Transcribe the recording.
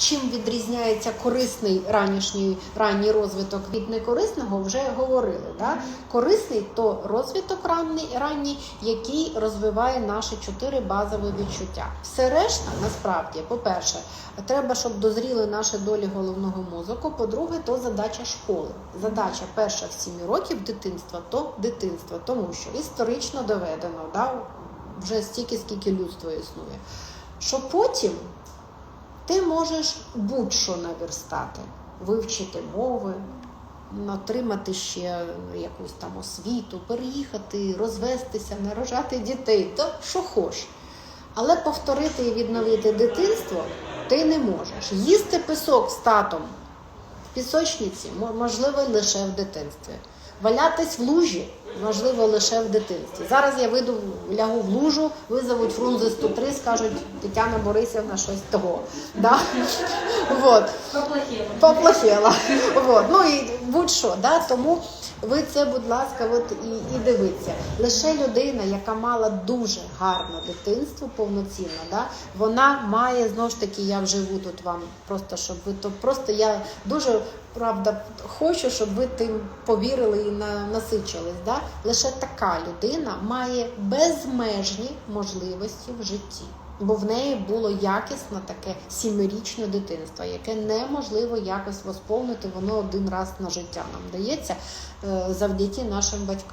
чим відрізняється корисний ранішній ранній розвиток від некорисного, вже говорили. Да? Корисний то розвиток ранній, ранній, який розвиває наші чотири базові відчуття. Все решта, насправді, по-перше, треба, щоб дозріли наші долі головного мозку. По-друге, то задача школи. Задача перша в 7 років дитинства то дитинство, тому що історично доведено, да, вже стільки, скільки людство існує. Що потім можеш будь-що наверстати, вивчити мови, отримати ще якусь там освіту, переїхати, розвестися, нарожати дітей, то що хочеш. Але повторити і відновити дитинство ти не можеш. Їсти пісок з татом в пісочниці мо- можливо лише в дитинстві. Валятись в лужі можливо лише в дитинстві. Зараз я вийду, лягу в лужу, визовуть Фрунзе 103, скажуть Тетяна Борисівна щось того. Да? Вот Поплохело. поплохела. Вот. Ну і будь-що, да? тому ви це, будь ласка, от і, і дивіться. Лише людина, яка мала дуже гарне дитинство, повноцінно, да? вона має знову ж таки, я вживу тут вам, просто щоб ви то просто я дуже правда хочу, щоб ви тим повірили і на, насичились. Да? Лише така людина має безмежні можливості в житті. Бо в неї було якісне таке сімирічне дитинство, яке неможливо якось восповнити, воно один раз на життя нам дається е, завдяки нашим батькам.